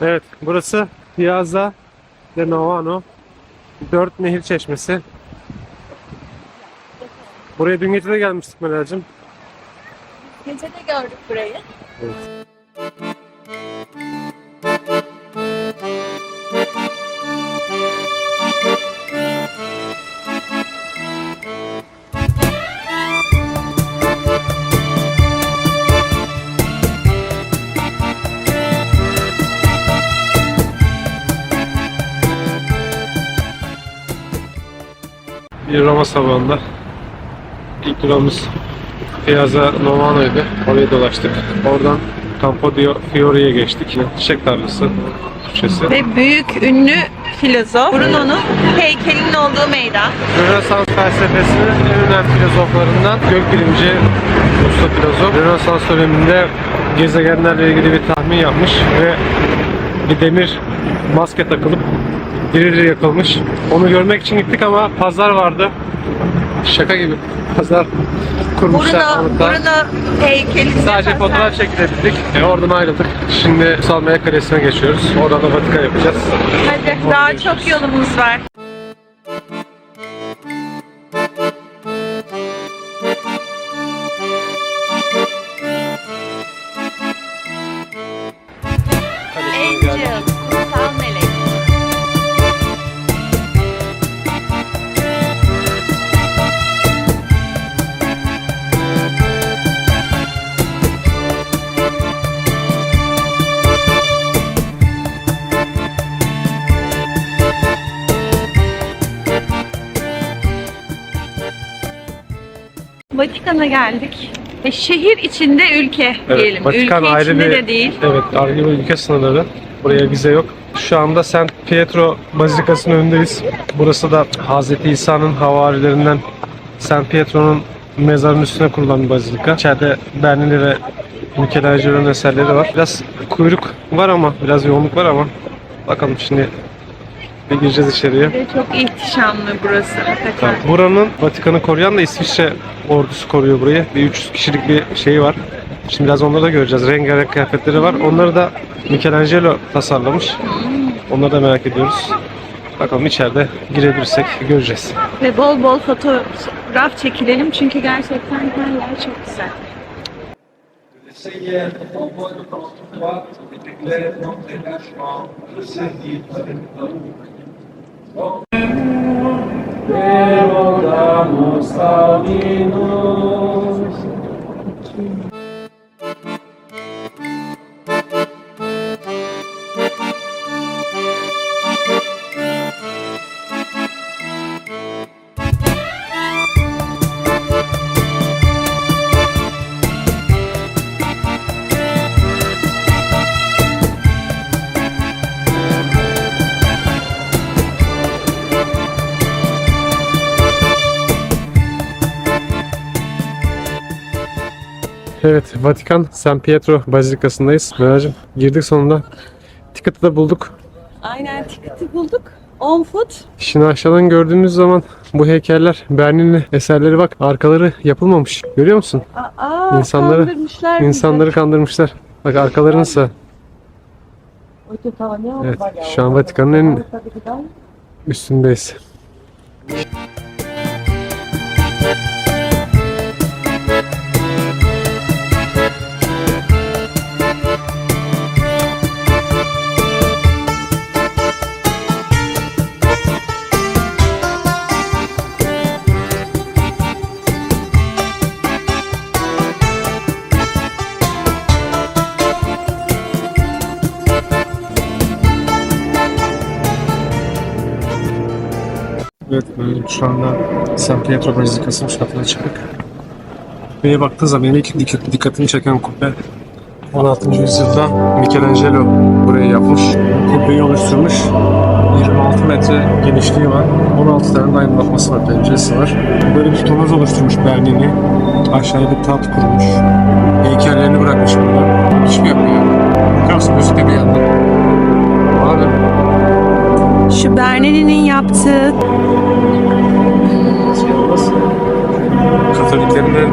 Evet, burası Piazza de Novano. Dört Nehir Çeşmesi. Buraya dün gece de gelmiştik Melal'cim. Gece de gördük burayı. Bir Roma sabahında ilk durağımız Piazza Novano'ydu. Oraya dolaştık. Oradan Campo di Fiore'ye geçtik. Çiçek tarlası Türkçesi. Ve büyük ünlü filozof Bruno'nun heykelinin olduğu meydan. Rönesans felsefesinin en önemli filozoflarından gökbilimci usta filozof. Rönesans döneminde gezegenlerle ilgili bir tahmin yapmış ve bir demir maske takılıp diri diri yakılmış. Onu görmek için gittik ama pazar vardı. Şaka gibi. Pazar kurmuşlar. Anıtlar. Bruno heykeli Sadece fotoğraf çekilebildik. E, oradan ayrıldık. Şimdi Salmaya Kalesi'ne geçiyoruz. Oradan da Vatikan yapacağız. Hadi daha çok yolumuz var. Vatikan'a geldik. Ve şehir içinde ülke diyelim. Vatikan ülke ayrı içinde bir, de değil. Evet, ayrı bir ülke sınırları. Buraya vize yok. Şu anda St. Pietro Bazilikası'nın önündeyiz. Burası da Hazreti İsa'nın havarilerinden St. Pietro'nun mezarının üstüne kurulan bir bazilika. İçeride Bernini ve Michelangelo'nun eserleri var. Biraz kuyruk var ama, biraz yoğunluk var ama bakalım şimdi bir gireceğiz içeriye. Ve çok ihtişamlı burası hakikaten. Buranın Vatikan'ı koruyan da İsviçre ordusu koruyor burayı. Bir 300 kişilik bir şeyi var. Şimdi biraz onları da göreceğiz. Rengarenk kıyafetleri var. Onları da Michelangelo tasarlamış. Onları da merak ediyoruz. Bakalım içeride girebilirsek göreceğiz. Ve bol bol fotoğraf çekilelim çünkü gerçekten her yer çok güzel. Te rogamos, Salve-nos. Evet, Vatikan San Pietro Bazilikası'ndayız. Meral'cim girdik sonunda. Ticket'ı da bulduk. Aynen tiketi bulduk. 10 foot. Şimdi aşağıdan gördüğümüz zaman bu heykeller Bernini eserleri bak arkaları yapılmamış. Görüyor musun? Aa, İnsanları- kandırmışlar bizi. İnsanları kandırmışlar. Bak arkaları nasıl? Evet, şu an Vatikan'ın en üstündeyiz. Evet, e, şu anda San Pietro Bazilikası'nın çatına çıktık. Kubbeye baktığı zaman ilk dik- dikkatimi çeken kubbe 16. yüzyılda Michelangelo burayı yapmış. Kubbeyi oluşturmuş. 26 metre genişliği var. 16 tane aydınlatması var, penceresi var. Böyle bir tutamaz oluşturmuş Bernini. Aşağıya bir tat kurmuş. Heykellerini bırakmış burada. Müthiş bir yapı ya. Bakar mısın? Müzik de bir yandan. Abi Şu Bernini'nin yaptığı. Katoliklerin en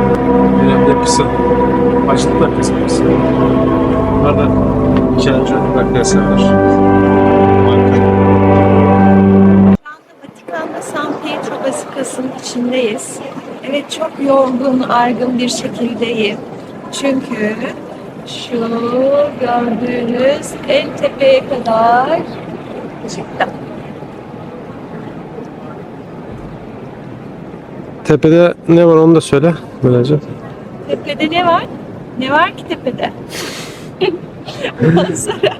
önemli yapısı. Açlık yapısı. Bunlar da Michelangelo'nun bıraktığı eserler. Harika. Şu anda Vatikan'da San Pietro Bazilikası'nın içindeyiz. Evet çok yorgun, argın bir şekildeyim. Çünkü şu gördüğünüz en tepeye kadar çıktım. Tepede ne var onu da söyle Melacığım. Tepede ne var? Ne var ki tepede? Manzara.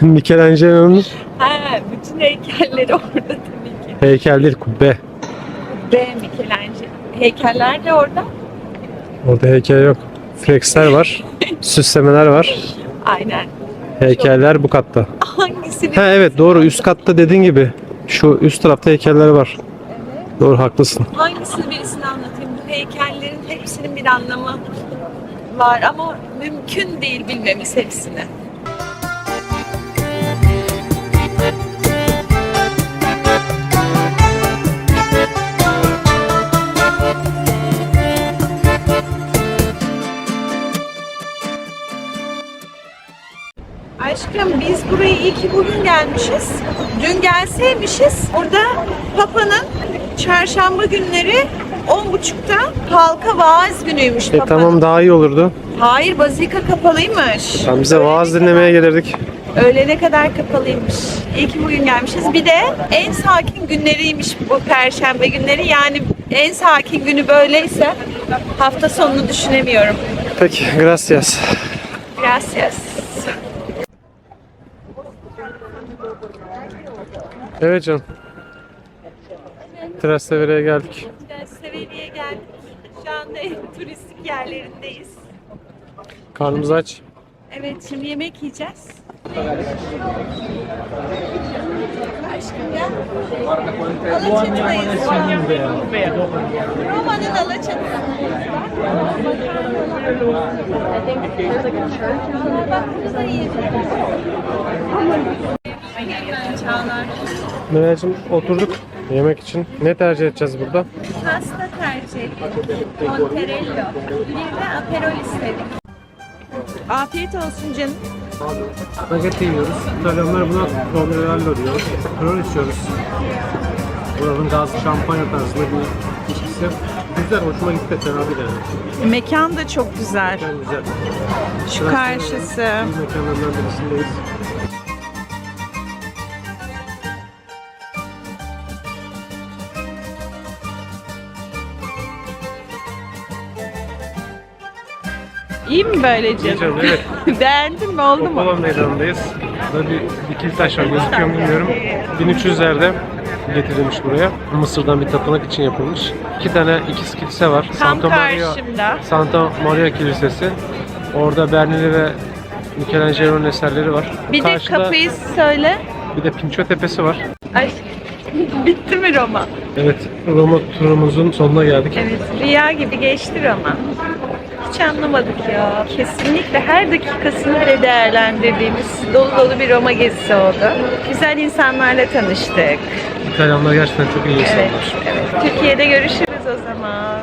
Michelangelo'nun Ha, bütün heykelleri orada tabii ki. heykel değil kubbe. Ve Michelangelo. Heykeller de orada. Orada heykel yok. Flexler var. süslemeler var. Aynen. Heykeller bu katta. Hangisini? Ha evet doğru üst katta dediğin gibi. Şu üst tarafta heykeller var. Doğru haklısın. Hangisini birisini anlatayım? Bu heykellerin hepsinin bir anlamı var ama mümkün değil bilmemiz hepsini. Aşkım biz buraya iyi ki bugün gelmişiz. Dün gelseymişiz burada Papa'nın çarşamba günleri 10.30'da halka vaaz günüymüş E tamam daha iyi olurdu. Hayır bazilika kapalıymış. Tam bize vaaz dinlemeye gelirdik. Öğlene kadar kapalıymış. İyi ki bugün gelmişiz. Bir de en sakin günleriymiş bu perşembe günleri. Yani en sakin günü böyleyse hafta sonunu düşünemiyorum. Peki gracias. Gracias. Evet canım. Trastevere'ye geldik. Severiye geldik. Şu anda en turistik yerlerindeyiz. Karnımız aç. Evet şimdi yemek yiyeceğiz. Aşkım gel. Alaçatı'dayız. Roma'nın. Bak burada Çağlar. Melacığım oturduk yemek için. Ne tercih edeceğiz burada? Pasta tercih ettik. Monterello. Bir de aperol istedik. Afiyet olsun canım. Spagetti yiyoruz. İtalyanlar buna Pomerello diyor. Kron içiyoruz. Buranın gazlı şampanya tarzında bir içkisi. Güzel, hoşuma gitti. Fena değil yani. Mekan da çok güzel. Gerçekten güzel. Şu karşısı. İyi mekanlardan birisindeyiz. İyi mi böylece? Diyeceğim evet. Beğendin mi? Oldu mu? Topalon meydanındayız. Burada bir dikili taş var gözüküyor mu bilmiyorum. 1300'lerde getirilmiş buraya. Mısır'dan bir tapınak için yapılmış. İki tane ikiz kilise var. Tam Santa Maria, karşımda. Santa Maria Kilisesi. Orada Bernini ve Michelangelo'nun eserleri var. Bir de Karşıda kapıyı söyle. bir de Pinço Tepesi var. Ay, bitti mi Roma? Evet, Roma turumuzun sonuna geldik. Evet, rüya gibi geçti Roma. Hiç anlamadık ya. Kesinlikle her dakikasını bile değerlendirdiğimiz dolu dolu bir Roma gezisi oldu. Güzel insanlarla tanıştık. İtalyanlar gerçekten çok iyi Evet, insanlar. evet. Türkiye'de görüşürüz o zaman.